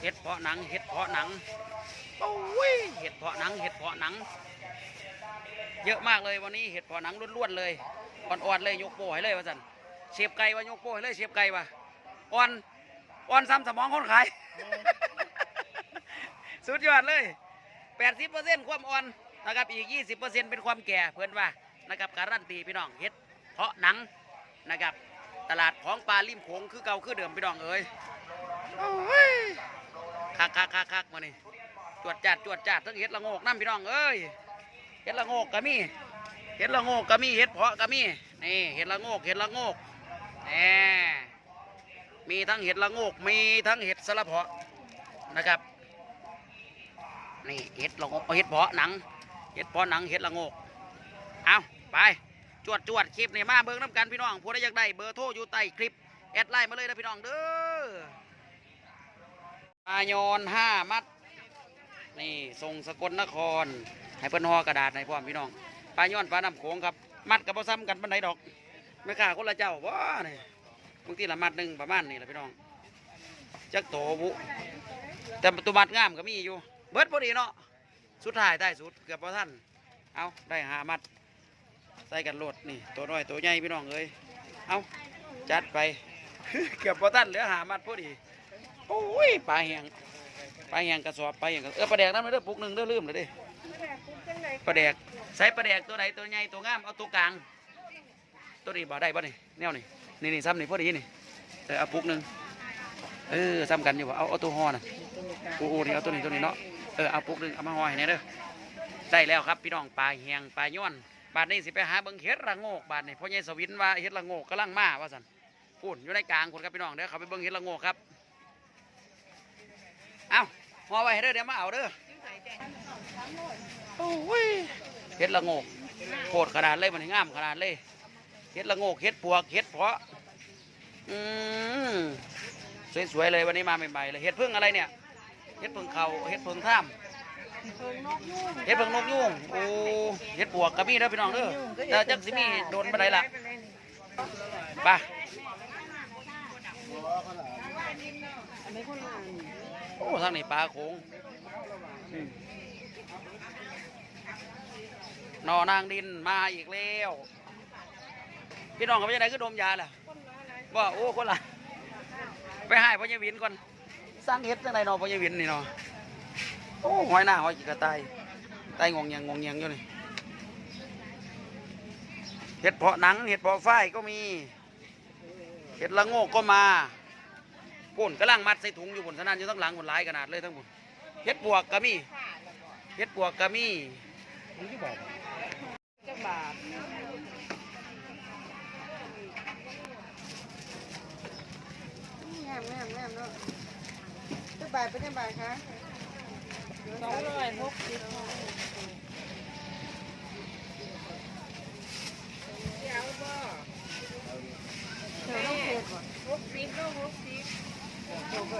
เห็ดเพาะหนังเห็ดเพาะหนังโอ้ยเห็ดเพาะหนังเห็ดเพาะหนัง เยอะมากเลยวันนี้เห็ดเพาะหนังล้วนๆเลยอ่อนๆเลยยกโป้ให้เลยว่าสันเสียบไก่ว่ายกโป้ให้เลยเสียบไก่ว่ะอ่อนอ่อนซ้ำสมองคนขาย สุดยอดเลย80%ความอ่อนนะครับอีก 20%เป็นความแก่เพื่อนว่านะครับการันตีพี่น้องเห็ดเพาะหนังนะครับ ตลาดของปลาริมโขงคือเก่าคือเดิมพี่น้องเอ้ยโอ้ย คักคักคักคักมานี่จวดจัดจวดจัดทั้งเห็ดละโงกน้ำพี่น้องเอ้ยเห็ดละโงกก็มีเห็ดละโงกก็มีเห็ดเพาะก็มีนี่เห็ดละโงกเห็ดละโงกแหมมีทั้งเห็ดละโงกมีทั้งเห็ดสละเพาะนะครับนี่เห็ดละโงกเอาเห็ดเพาะหนังเห็ดเพาะหนังเห็ดละโงกเอาไปจวดจวดคลิปนี่มาเบิ่งน้ำกันพี่น้องผู้ใดอยากได้เบอร์โทรอยู่ใต้คลิปแอดไลน์มาเลยนะพี่น้องเด้อ ปลายอนห้ามัด นี่ส่งสกลนคร ให้เพิ่นห่อกระดาษให้พร้อมพี่น้องปลายอนปลาน้ำโขงครับ มัดกับบ่ซ้ำกันปันไดดอก ไม่ค่าคนละเจ้าว้านี่บางทีละมัดหนึ่งประมาณนี่แหละพี่น้องจักโตบุแต่ตัวมัดงามก็มีอยู่ เบิดพอดีเนาะสุดท้ายได้สุดเกือบพอท่านเอาได้หามัด ใส่กันโหลดนี่ ตัวน้อยตัวใหญ่พี่น้องเอ้ยเอาจัดไป เกือบพอท่านเหลือหามัดพอดี โอ้ยปลาแหงปลาแหงกระสอบปลาแหงกระเออปลาแดกนั่นไม่ได้ปุกหนึ่งเด้อลืมเลยดิปลาแดกใส่ปลาแดกตัวไหนตัวใหญ่ตัวงามเอาตัวกลาง ตัวนี้บ่ได้บ่นี่แนวนี่นี่นี่ซ้ำนี่พอดีนี่เออเอาปุกหนึ่งเออซ้ำกันอยู่บ่เอาเอาตัวห่อน่ะโอ้โหนี่เอาตัวนี้ตัวนี้เนาะเออเอาปุกหนึ่งเอามาห่อให้แน่เด้อได้แล้วครับพี่น้องปลาแหงปลาย้อนบาดนี้สิไปหาเบิ่งเฮ็ดละโงกบาดนี้พ่อใหญ่สวินว่าเฮ็ดละโงกกำลังมาว่าซั่นพูนอยู่ในกลางคนครับพี่น้องเด้อเขาไปเบิ่งเฮ็ดละโงกครับ เอาห่อไว้ให้เด้อเดี๋ยวมาเอาเด้อโอ้ยเฮ็ดละโงกโคตรขนาดเลยมันงามขนาดเลยเฮ็ดละโงกเฮ็ดปวกเฮ็ดเพาะอืมสวยๆเลยวันนี้มาใหม่ๆเลยเฮ็ดพึ่งอะไรเนี่ยเฮ็ดพึ่งเขาเฮ็ดพึ่งท่ามเฮ็ดเบิ่งนกยุงโอ้เฮ็ดปวกก็มีเด้อพี่น้องเด้อแต่จักสิมีโดนบ่ได้ล่ะไป โอ้ทางนี้ปลาโขงนอนางดินมาอีกแล้วพี่น้องเขาไปยังไงคือดมยาล่ะว่าโอ้คนละไปให้พ่อใหญ่วินก่อนสร้างเฮ็ดจังไดนาะพ่อใหญ่วินนี่นาะโอ้หอยหน้าหอยกีกระต่ายไตงงเงียงงงเงียงอยู่นี่เห็ดเพาะหนังเห็ดเพาะฝ้ายก็มี เห็ดละโงกก็มา ปุ่นกำลังมัดใส่ถุงอยู่บนสนานอยู่ทั้งหลังบนหลายขนาดเลยทั้งหมดเห็ดปวกก็มีเห็ดปวกก็มีจักบาทงามงามงามเนาะจักบาทเป็นจักบาทคะสองร้อยหกสิบเดี๋ยวบ่เธอต้องเทก่อนหกสิบก็หกสิบเดี๋ยวเกิ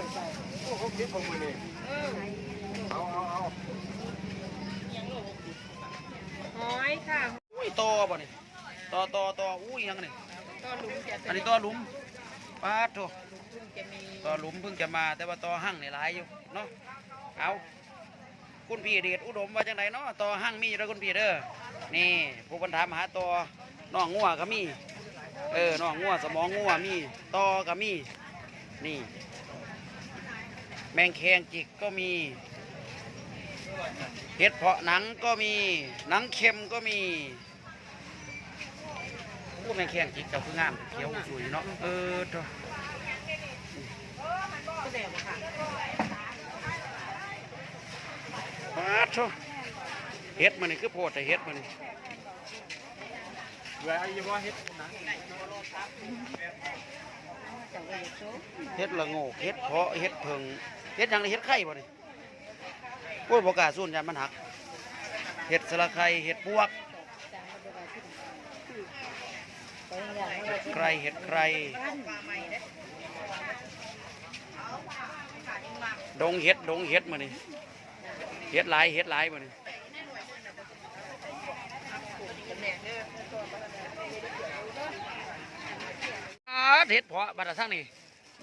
ดไป โอ้โหคิดผมมือนี่เอาเอาเอาหอยค่ะอุ้ยตอบ่นี่ตอตอตออุ้ยยังนี่ก็หลุมจะอันนี้ตอหลุมปาดโถตอหลุมเพิ่งจะมาแต่ว่าตอหั่งนี่หลายอยู่เนาะเอาคุณพี่เดชอุดมว่าจังไดเนาะตอหั่งมีอยู่แล้วคุณพี่เด้อนี่ผู้บรรทามหาตอน้องงัวก็มีเออน้องงัวสมองงัวมีตอก็มีนี่ แมงแคงจิกก็มี เห็ดเพาะหนังก็มี หนังเค็มก็มีโอ้แมงแคงจิกเจ้าคืองามเขียวสวยเนาะ เออตัวก็แดงค่ะปาดโถเห็ดมันนี่คือโพดแต่เห็ดมันนี่แหวนยี่ห้อเฮ็ดนะจังเลยโซ่เห็ดละโงกเห็ดเพาะเห็ดเพิง เห็ดหยังเห็ดไข่บ่นี่โอ้ยบอกล้าส่วนยานมันหัก เห็ดสละไข่เห็ดปวกไปอย่างเห็ดไครเห็ดไคร ดงเห็ดดงเห็ดมานี่เห็ดหลายเห็ดหลายมานี่เห็ดเพาะบาดทั้งนี่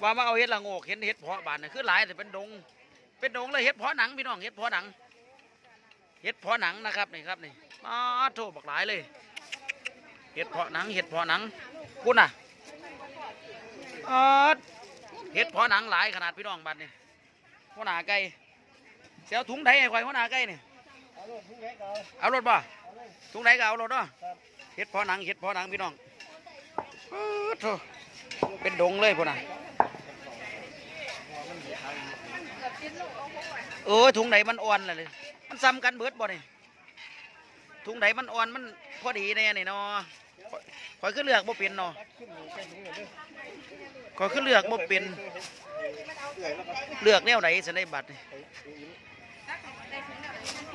ว่ามาเอาเห็ดละโงกเห็นเห็ดเพาะบาดนี่คือหลายแต่เป็นดง เป็นดงเลยเห็ดเพาะหนังพี่น้องเห็ดเพาะหนังเห็ดเพาะหนังนะครับนี่ครับนี่มาโถบักหลายเลยเห็ดเพาะหนังเห็ดเพาะหนังคุณน่ะอาดเห็ดเพาะหนังหลายขนาดพี่น้องบัดนี่หัวหน้าไก่เสียวถุงไถให้ข่อยหัวหน้าไก่นี่เอารถบ่ถุงไหนก็เอารถเนาะเห็ดเพอหนังเห็ดเพอหนังพี่น้องโถ่เป็นดงเลยพุ่นน่ะ เออถุงไหนมันอ่อนล่ะเลยมันซ้ำกันเบิดบ่นี่ถุงไหนมันอ่อนมันพอดีแน่นี่เนาะข้อยข่อยขึ้นเลือกบ่เป็นเนาะขึ้นอข่อยขึ้นเลือกบ่เป็นเอื่อยแล้วก็เลือกแนวไหนสิได้บัตรนี่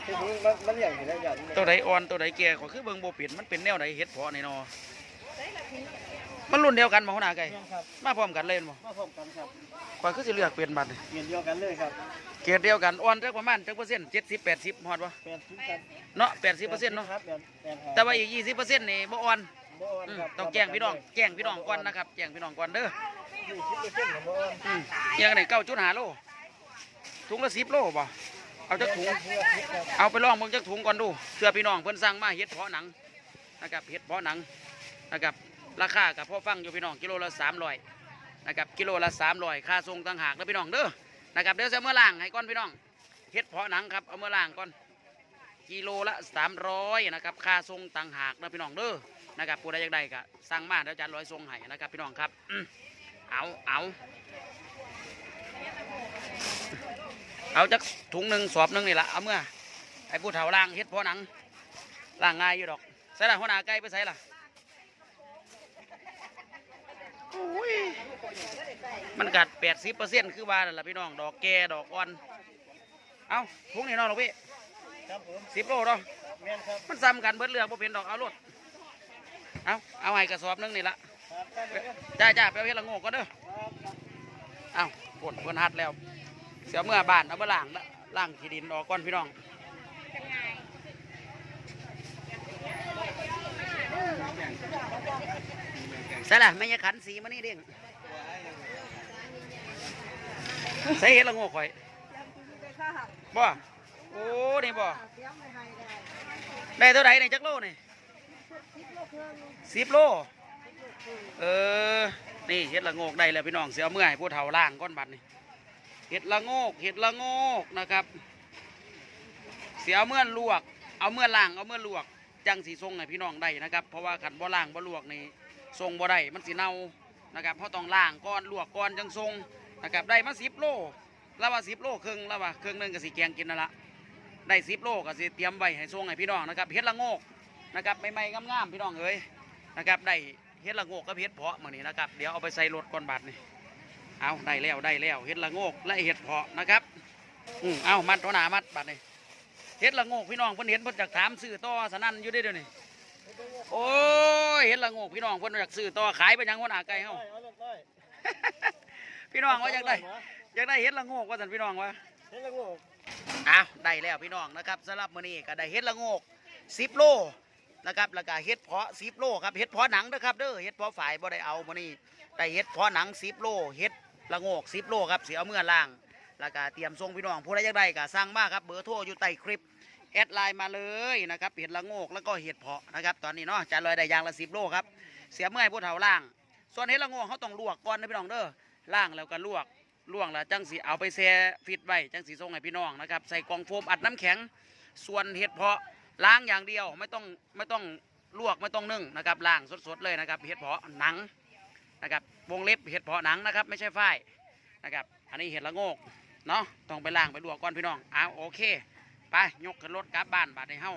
ที่ถุงมันมันใหญ่อยู่แล้วใหญ่ตัวไหนอ่อนตัวไหนแก่ขอยคือเบิ่งบ่เป็นมันเป็นแนวไหนเห็ดเพอนี่เนาะ มันรุ่นเดียวกันบ่หัวหน้าไก่ครับมาพร้อมกันเลยบ่มาพร้อมกันครับข่อยคือสิเลือกเป็นบัตรนี่เปลี่ยนเดียวกันเลยครับเกรดเดียวกันอ่อนจักประมาณจักเปอร์เซ็นต์เจ็ดสิบแปดสิบฮอดวะเปลี่ยนทุกกันเนาะแปดสิบเปอร์เซ็นต์เนาะครับเปลี่ยนเปลี่ยนหแต่ว่าอีกยี่สิบเปอร์เซ็นต์นี่บ่อ่อนบ่อ่อนอืมครับต้องแจ้งพี่น้องแจ้งพี่น้องก่อนนะครับแจ้งพี่น้องก่อนเด้อยี่สิบเปอร์เซ็นต์ของบ่อ่อนอืมเอียังไงเก้าจุดห้าโลถุงละสิบโลบ่เอาจักถุงเพื่อคิดครับเอาไปลองเบิ่งจักถุงก่อนดูเพื่อพี่น้องเพิ่นสั่งมาเฮ็ดเพาะหนังนะครับเฮ็ดเพาะหนังนะครับ ราคากับพ่อฟังอยู่พี่น้องกิโลละสามร้อยนะครับกิโลละสามร้อยค่าส่งต่างหากแล้วพี่น้องเด้อนะครับเดี๋ยวจะเมื่อล่างให้ก่อนพี่น้องเฮ็ดเพาะหนังครับเอาเมื่อล่างก่อนกิโลละสามร้อยนะครับค่าทรงต่างหากนะพี่น้องเด้อนะครับผู้ใดอยากได้ก็สั่งมาเดี๋ยวจะร้อยทรงให้นะครับพี่น้องครับเอาเอาเอาจักถุงหนึ่งสอบหนึ่งนี่ละเอาเมื่อไอ้ผู้เฒ่าล่างเฮ็ดเพอหนังล่างง่ายอยู่ดอกใส่ละหัวหน้าไก่ไปใส่ละโอ้ย มันกัดแปดสิบเปอร์เซ็นต์คือว่านั่นล่ะพี่น้อง ดอกแก่ดอกอ่อน เอาถุงนี่เน้องลูกพี่ครับผมสิบโลเนาะแม่นครับมันซ้ำกันเบิดเรื่องบ่เป็นดอกเอารถเอาเอาให้กระสอบหนึงนี่ละครับได้เลยครับจ้าจ้าไปเอาเฮ็ดละโงกก่อนเด้อเอาปวดเพิ่นหัดแล้ว เสียเมื่อบ้านเอามาล้างละล้างขี้ดินออกก่อนพี่น้อง ใส่ละไม่ยขันสีมานี่เด้งใส่เฮ็ดละโงกข่อยบ่โอ้นี่บ่ได้เท่าไหร่ในจักโลนี่สิบโลเออนี่เห็ดละโงกได้แล้วพี่น้องเสียเมื่อยผู้เฒ่าล่างก้อนบัดนี่เห็ดละโงกเห็ดละโงกนะครับเสียเมื่อลวก เอาเมื่อล่างเอาเมื่อลวกจังสีทรงให้พี่น้องได้นะครับ เพราะว่าขันบ่ล่างบ่ลวกนี่ ทรงบ่ได้มันสีเน่านะครับเพราะต้องล่างก้อนลวกก้อนจังทรงนะครับได้มาสิบโลแล้วว่าสิบโลครึ่งแล้วว่าครึ่งหนึงก็สีแกงกินนั่นละได้สิบโลก็สิเตรียมไว้ให้ส่งให้พี่น้องนะครับเฮ็ดละโงกนะครับใหม่ๆงามๆพี่น้องเอ้ยนะครับได้เฮ็ดละโงกกับเฮ็ดเพาะมื้อนี้นะครับเดี๋ยวเอาไปใส่รถก่อนบัดนี่เอาได้แล้วได้แล้วเฮ็ดละโงกและเฮ็ดเพาะนะครับอืมเอามัดตัวหนามัดบัดนี่เฮ็ดละโงกพี่น้องเพิ่นเห็นเพิ่นอยากถามซื้อต่อสนั่นอยู่เด้เดี๋ยวนี้ โอ้ยเฮ็ดละโงกพี่น้องเพิ่นอยากซื้อต่อขายไปยังหัวหน้าไก่เฮาได้เอาเลยได้พี่น้องว่าอยากได้อยากได้เฮ็ดละโงกว่าซั่นพี่น้องว่าเฮ็ดละโงกอ้าวได้แล้วพี่น้องนะครับสำหรับมื้อนี้ก็ได้เฮ็ดละโงก10โลนะครับแล้วก็เฮ็ดเพาะ10โลครับเฮ็ดเพาะหนังนะครับเด้อเฮ็ดเพาะฝ่ายบ่ได้เอามื้อนี้ได้เฮ็ดเพาะหนัง10โลเฮ็ดละโงก10โลครับสิเอาเมื่อล่างแล้วก็เตรียมส่งพี่น้องผู้ใดอยากได้ก็สั่งมาครับเบอร์โทรอยู่ใต้คลิป แอดไลน์มาเลยนะครับเห็ดละโงกแล้วก็เห็ดเพาะนะครับตอนนี้เนาะจานลอยได้อยางละ10โลครับเสียเมื่อยผู้เฒ่าล่าง ส่วนเห็ดละโงกเขาต้องลวกก่อนนะพี่น้องเด้อล่างแล้วก็ลวกล่วงแล้วจังสีเอาไปแช่ฟิตไว้จังสีส่งให้พี่น้องนะครับใส่กล่องโฟมอัดน้ำแข็ง ส่วนเห็ดเพาะล้างอย่างเดียวไม่ต้องไม่ต้องลวกไม่ต้องนึ่งนะครับล้างสดๆเลยนะครับเห็ดเพาะหนังนะครับวงเล็บเห็ดเพาะหนังนะครับไม่ใช่ฝ้ายนะครับอันนี้เห็ดละโงกเนาะต้องไปล้างไปลวกก่อนพี่น้องอ้าวโอเค ไปยกขึ้นรถกลับบ้านบาดในเฮา